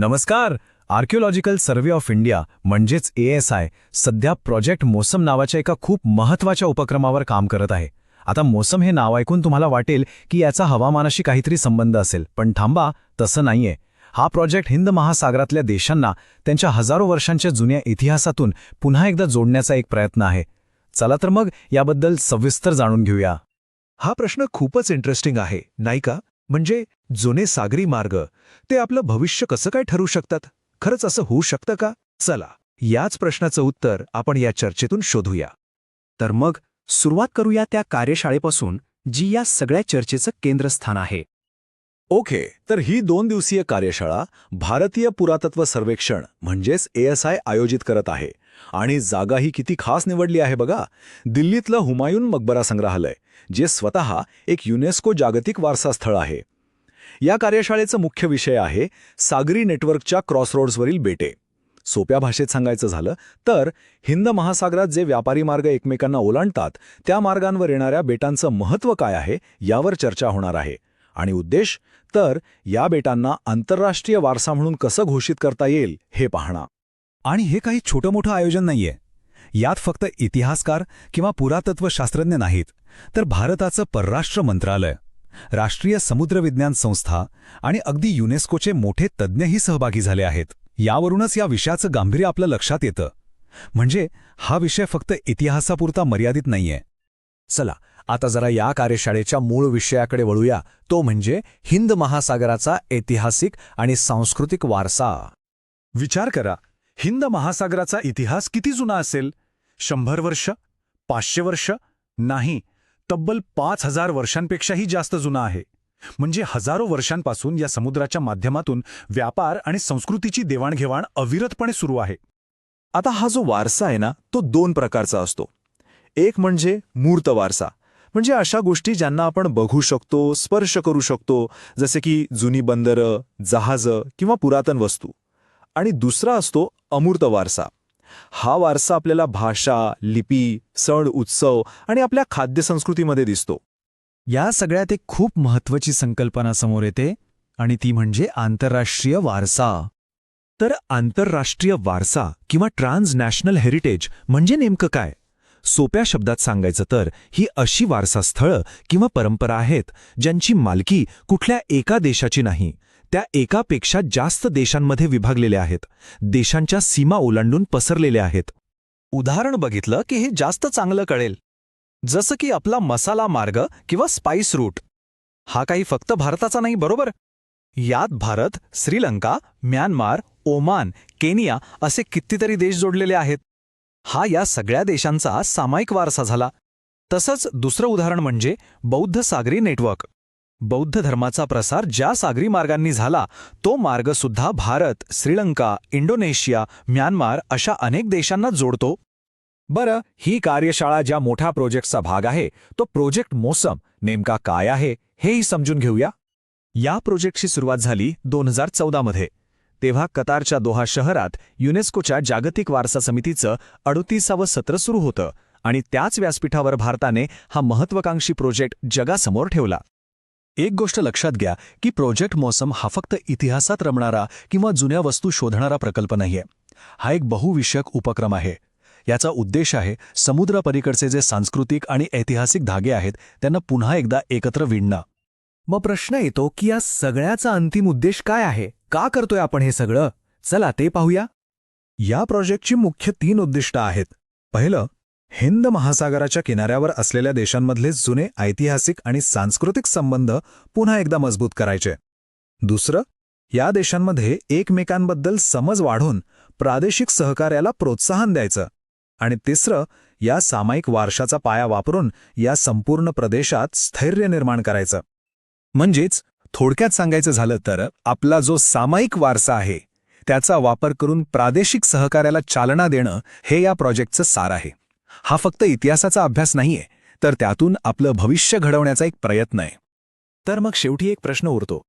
नमस्कार. Archaeological survey of India म्हणजेच A S I सध्या प्रोजेक्ट मोसम नावाच्या एका खूप महत्त्वाच्या उपक्रमावर काम करत आहे. आता मोसम हे नाव ऐकून तुम्हाला वाटेल की याचा हवामानाशी काहीतरी संबंध असेल पण थांबा तसं नाहीये. हा प्रोजेक्ट हिंद महासागरातल्या देशांना त्यांच्या हजारो वर्षांच्या जुन्या इतिहासातून पुन्हा एकदा जोडण्याचा एक प्रयत्न आहे. चला तर मग याबद्दल सविस्तर जाणून घेऊया. हा प्रश्न खूपच इंटरेस्टिंग आहे नाही का? म्हणजे जुने सागरी मार्ग ते आपलं भविष्य कसं काय ठरू शकतात? खरंच असं होऊ शकतं का? चला याच प्रश्नाचं उत्तर आपण या चर्चेतून शोधूया. तर मग सुरुवात करूया त्या कार्यशाळेपासून जी या सगळ्या चर्चेचं केंद्रस्थान आहे. ओके तर ही दोन दिवसीय कार्यशाळा भारतीय पुरातत्व सर्वेक्षण म्हणजेच एएसआय आयोजित करत आहे. आणि जागा ही किती खास निवडली आहे बघा. दिल्लीतलं हुमायून मकबरा संग्रहालय जे स्वतः एक युनेस्को जागतिक वारसा स्थळ आहे. या कार्यशाळेचं मुख्य विषय आहे सागरी नेटवर्कच्या क्रॉसरोड्सवरील बेटे. सोप्या भाषेत सांगायचं झालं तर हिंद महासागरात जे व्यापारी मार्ग एकमेकांना ओलांडतात त्या मार्गांवर येणाऱ्या बेटांचं महत्त्व काय आहे यावर चर्चा होणार आहे. आणि उद्देश? तर या बेटांना आंतरराष्ट्रीय वारसा म्हणून कसं घोषित करता येईल हे पाहणं. आणि हे काही छोटं मोठं आयोजन नाहीये. यात फक्त इतिहासकार किंवा पुरातत्वशास्त्रज्ञ नाहीत तर भारताचं परराष्ट्र मंत्रालय राष्ट्रीय समुद्र विज्ञान संस्था आणि अगदी युनेस्कोचे मोठे तज्ज्ञही सहभागी झाले आहेत. यावरूनच या विषयाचं गांभीर्य आपलं लक्षात येतं. म्हणजे हा विषय फक्त इतिहासापुरता मर्यादित नाहीये. चला आता जरा या कार्यशाळेच्या मूळ विषयाकडे वळूया. तो म्हणजे हिंद महासागराचा ऐतिहासिक आणि सांस्कृतिक वारसा. विचार करा. हिंद महासागराचा इतिहास किती जुना असेल? शंभर वर्ष? पाचशे वर्ष? नाही. तब्बल पाच हजार वर्षांपेक्षाही जास्त जुना आहे. म्हणजे हजारो वर्षांपासून या समुद्राच्या माध्यमातून व्यापार आणि संस्कृतीची देवाणघेवाण अविरतपणे सुरू आहे. आता हा जो वारसा आहे ना तो दोन प्रकारचा असतो. एक म्हणजे मूर्त वारसा. म्हणजे अशा गोष्टी ज्यांना आपण बघू शकतो स्पर्श करू शकतो जसे की जुनी बंदरं जहाजं किंवा पुरातन वस्तू. आणि दुसरा असतो अमूर्त वारसा. हा वारसा आपल्याला भाषा लिपी सण उत्सव आणि आपल्या खाद्यसंस्कृतीमध्ये दिसतो. या सगळ्यात एक खूप महत्वाची संकल्पना समोर येते आणि ती म्हणजे आंतरराष्ट्रीय वारसा. तर आंतरराष्ट्रीय वारसा किंवा ट्रान्सनॅशनल हेरिटेज म्हणजे नेमकं काय? सोप्या शब्दात सांगायचं तर ही अशी वारसास्थळं किंवा परंपरा आहेत ज्यांची मालकी कुठल्या एका देशाची नाही त्या एकापेक्षा जास्त देशांमध्ये विभागलेल्या आहेत. देशांच्या सीमा ओलांडून पसरलेल्या आहेत. उदाहरण बघितलं की हे जास्त चांगलं कळेल. जसं की आपला मसाला मार्ग किंवा स्पाइस रूट. हा काही फक्त भारताचा नाही बरोबर? यात Bharat Sri Lanka Myanmar Oman Kenya असे कितीतरी देश जोडलेले आहेत. हा या सगळ्या देशांचा सामायिक वारसा झाला. तसंच दुसरं उदाहरण म्हणजे बौद्ध सागरी नेटवर्क. बौद्ध धर्माचा प्रसार ज्या सागरी मार्गांनी झाला तो मार्ग सुद्धा भारत श्रीलंका इंडोनेशिया म्यानमार अशा अनेक देशांना जोडतो. बरं ही कार्यशाळा ज्या मोठ्या प्रोजेक्टचा भाग आहे तो प्रोजेक्ट मोसम नेमका काय आहे हेही समजून घेऊया. या प्रोजेक्टची सुरुवात झाली दोन हजार चौदामध्ये तेव्हा कतारच्या दोहा शहरात युनेस्कोच्या जागतिक वारसा समितीचं अडुतीसावं सत्र सुरू होतं आणि त्याच व्यासपीठावर भारताने हा महत्वाकांक्षी प्रोजेक्ट जगासमोर ठेवला. एक गोष्ट लक्षात घ्या की प्रोजेक्ट मौसम हा फक्त इतिहासात रमणारा किंवा जुन्या वस्तू शोधणारा प्रकल्प नाहीये. हा एक बहुविषयक उपक्रम आहे. याचा उद्देश आहे समुद्रापलीकडचे जे सांस्कृतिक आणि ऐतिहासिक धागे आहेत त्यांना पुन्हा एकदा एकत्र विणणं. मग प्रश्न येतो की या सगळ्याचा अंतिम उद्देश काय आहे? का करतोय आपण हे सगळं? चला ते पाहूया. या प्रोजेक्टची मुख्य तीन उद्दिष्टं आहेत. पहिलं हिंद महासागराच्या किनाऱ्यावर असलेल्या देशांमधले जुने ऐतिहासिक आणि सांस्कृतिक संबंध पुन्हा एकदा मजबूत करायचे. दुसरं या देशांमध्ये एकमेकांबद्दल समज वाढून प्रादेशिक सहकार्याला प्रोत्साहन द्यायचं. आणि तिसरं या सामायिक वारशाचा पाया वापरून या संपूर्ण प्रदेशात स्थैर्य निर्माण करायचं. म्हणजेच थोडक्यात सांगायचं झालं तर आपला जो सामायिक वारसा आहे त्याचा वापर करून प्रादेशिक सहकार्याला चालना देणं हे या प्रोजेक्टचं सार आहे. हा फक्त इतिहासाचा अभ्यास नाहीये तर त्यातून आपलं भविष्य घडवण्याचा एक प्रयत्न आहे. तर मग शेवटी एक प्रश्न उरतो.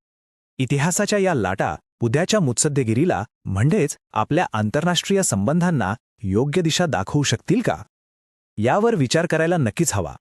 इतिहासाच्या या लाटा उद्याच्या मुत्सद्देगिरीला म्हणजेच आपल्या आंतरराष्ट्रीय संबंधांना योग्य दिशा दाखवू शकतील का? यावर विचार करायला नक्कीच हवा.